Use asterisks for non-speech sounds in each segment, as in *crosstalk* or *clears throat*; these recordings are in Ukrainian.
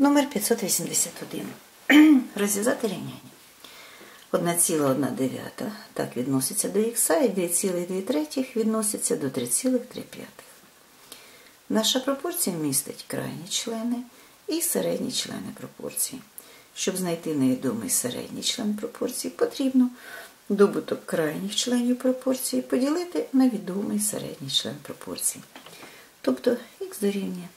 Номер 581. *clears throat* Розв'язати рівняння. 1,1 так відноситься до х і 2,2 третіх відноситься до 3,3 Наша пропорція містить крайні члени і середні члени пропорції. Щоб знайти невідомий середній член пропорції, потрібно добуток крайніх членів пропорції поділити на відомий середній член пропорції. Тобто х дорівнює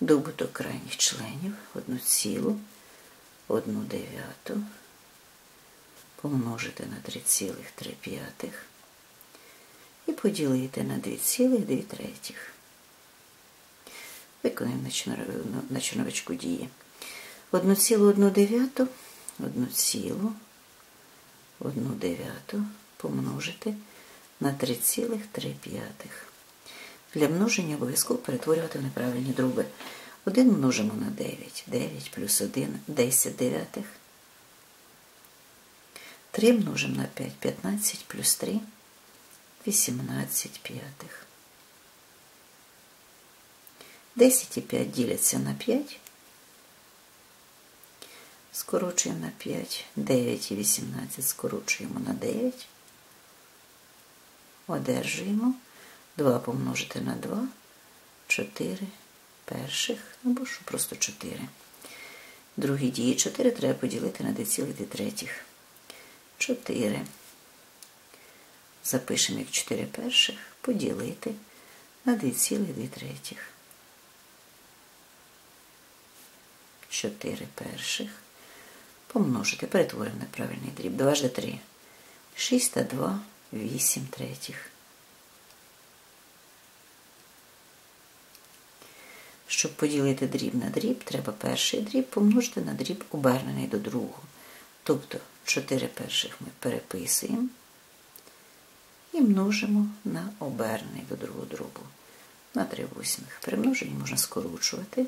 добуток крайніх членів 1,1 дев'яту помножити на 3,3 і поділити на 2,2 третіх. Виконуємо на чорновичку дії. 1,1 дев'яту, 1,1 дев'яту помножити на 3,3. Для множення обов'язково перетворювати в неправильні дроби. 1 множимо на 9. 9 плюс 1 10 дев'ятих. 3 множимо на 5, 15 плюс 3 18 п'ятих. 10 і 5 діляться на 5. Скорочуємо на 5. 9 і 18 скорочуємо на 9. Одержуємо 2 помножити на 2, 4 перших, або що просто 4. Другі дії 4 треба поділити на 2,3. 4. Запишемо як 4 перших, поділити на 2,2 третіх. 4 перших. Помножити, перетворимо на правильний дріб. 2 ж 3. 6 та 2, 8 третіх. Щоб поділити дріб на дріб, треба перший дріб помножити на дріб обернений до другого. Тобто 4 перших ми переписуємо і множимо на обернений до другого дробу. На 3 восьмих. При можна скорочувати.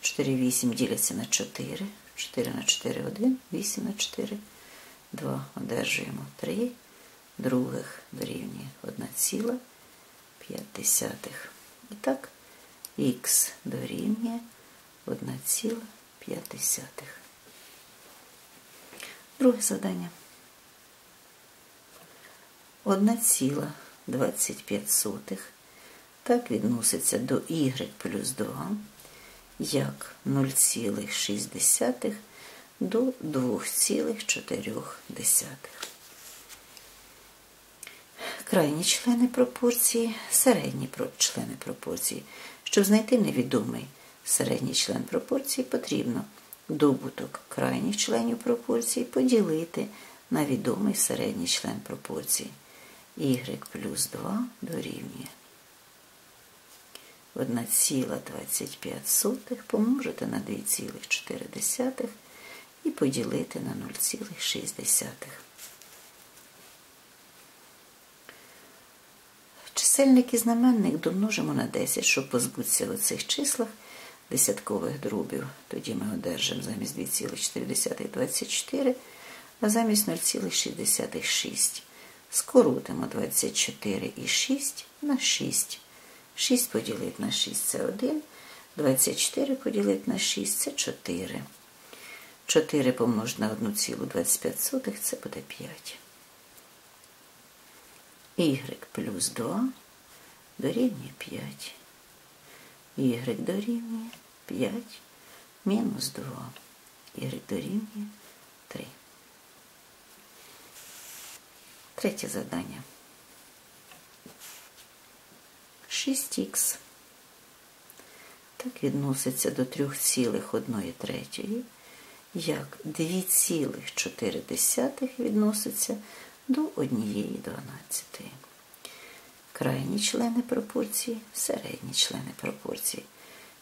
4 8 діляться на 4. 4 на 4 1, 8 на 4, 2. Одержуємо 3. Других дорівнює 1,5. І так, х дорівнює 1,5. Друге завдання. 1,25 так відноситься до y плюс 2, як 0,6 до 2,4. Крайні члени пропорції, середні члени пропорції. Щоб знайти невідомий середній член пропорції, потрібно добуток крайніх членів пропорції поділити на відомий середній член пропорції. y плюс 2 дорівнює 1,25 помножити на 2,4 і поділити на 0,6. Чисельник і знаменник домножимо на 10, щоб позбутися у цих числах десяткових дробів. Тоді ми одержимо замість 2,4 24, а замість 0,66. Скоротимо 24 і 6 на 6. 6 поділити на 6 це 1. 24 поділити на 6 це 4. 4 помножити на 1,25 це буде 5 y плюс 2 дорівнює 5. y дорівнює 5 мінус 2. y дорівнює 3. Третє завдання. 6х. Так відноситься до 3,1 третьої, як 2,4 відноситься до однієї дванадцятої. Крайні члени пропорції, середні члени пропорції.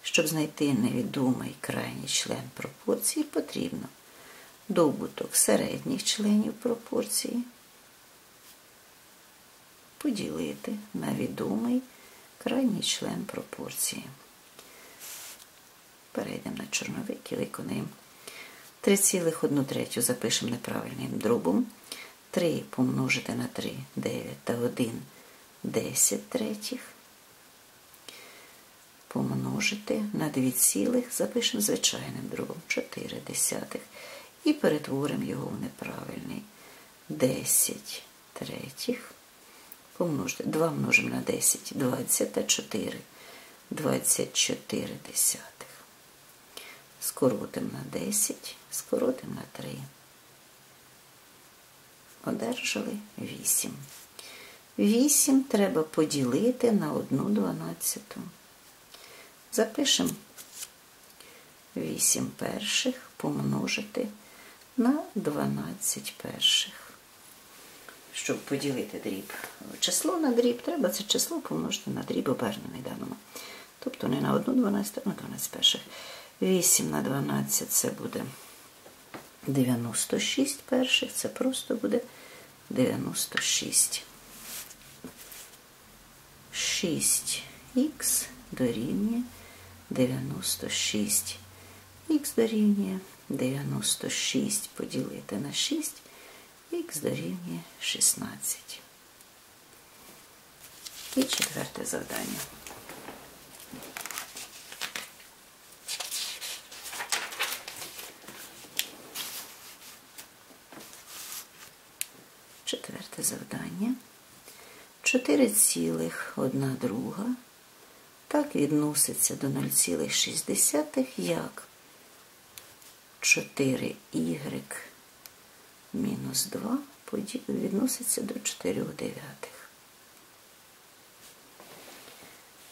Щоб знайти невідомий крайній член пропорції, потрібно добуток середніх членів пропорції поділити на відомий крайній член пропорції. Перейдемо на чорновик і виконаємо 3,1 третю запишемо неправильним дробом. 3 помножити на 3 9 та 1 10 третіх. помножити на 2 цілих, запишемо звичайним дробом 4 десятих і перетворимо його в неправильний. 10 третіх помножити. 2 множимо на 10, 24. 24 десятих. Скоротимо на 10, скоротимо на 3. Одержали 8. 8 треба поділити на 1 дванадцяту. Запишемо 8 перших помножити на 12 перших. Щоб поділити дріб число на дріб, треба це число помножити на дріб обернений даному. Тобто не на 1 12, а на 12 перших. 8 на 12 це буде 96 перших, це просто буде 96. 6х дорівнює 96. Х дорівнює 96 поділити на 6, х дорівнює 16. І четверте завдання. Четверте завдання. 4 цілих одна друга. Так відноситься до 0,6 як 4y мінус 2 відноситься до 4 дев'ятих.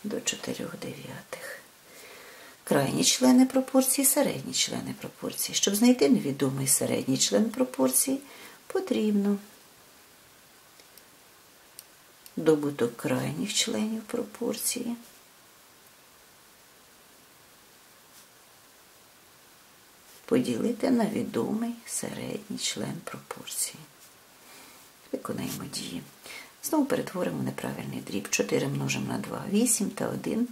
До 4 дев'ятих. Крайні члени пропорції, середні члени пропорції. Щоб знайти невідомий середній член пропорції, потрібно добуток крайніх членів пропорції. Поділити на відомий середній член пропорції. Виконаємо дії. Знову перетворимо неправильний дріб. 4 множимо на 2, 8 та 1,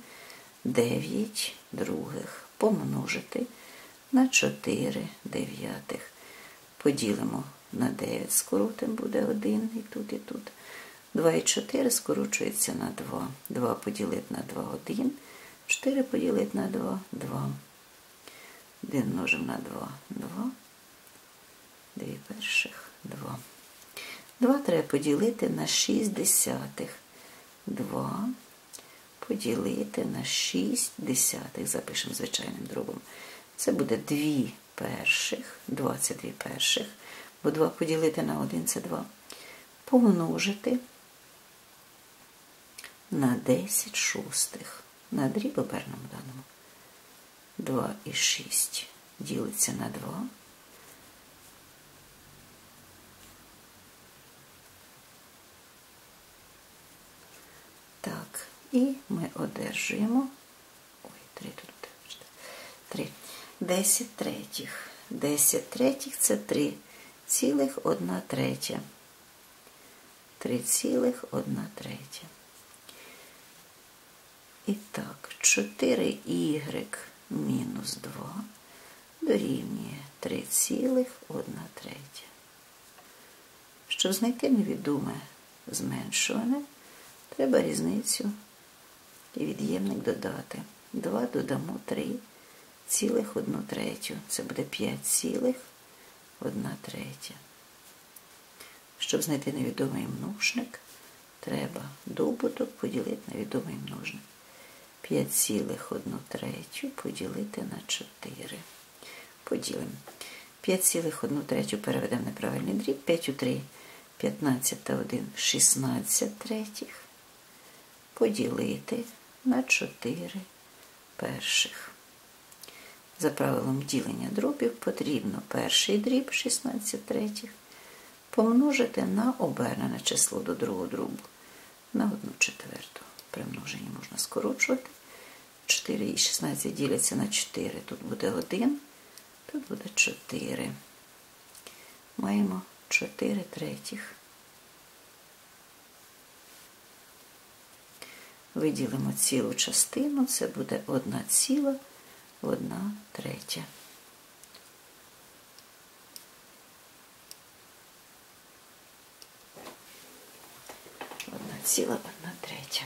9 других. Помножити на 4 дев'ятих. Поділимо на 9, скоротим буде 1 і тут, і тут. 2 і 4 скорочується на 2. 2 поділити на 2 1. 4 поділити на 2 2. 1 множимо на 2 2. 2 перших 2. 2 треба поділити на 6 десятих. 2 поділити на 6 десятих. Запишемо звичайним дробом. Це буде 2 перших, 22 перших, бо 2 поділити на 1 це 2. Помножити на 10 шостих. На дріб обернемо даному. 2 і 6 ділиться на 2. Так, і ми одержуємо. Ой, 3 тут. 3. 10 третіх. 10 третіх це 3 цілих 1 третя. 3 цілих 1 третя. І так, 4y мінус 2 дорівнює 3,1 третя. Щоб знайти невідоме зменшуване, треба різницю і від'ємник додати. 2 додамо 3 цілих 1 третю. Це буде 5 цілих 1 третя. Щоб знайти невідомий множник, треба добуток поділити на відомий множник. 5,1 третю поділити на 4. Поділимо. 5,1 третю переведемо неправильний дріб. 5 у 3, 15 та 1, 16 третіх. Поділити на 4 перших. За правилом ділення дробів потрібно перший дріб 16 третіх помножити на обернене число до другого дробу на 1 четверту. При множенні можна скорочувати. 4 і 16 діляться на 4. Тут буде 1, тут буде 4. Маємо 4 третіх. Виділимо цілу частину, це буде 1 ціла, 1 третя. Одна ціла, одна третя.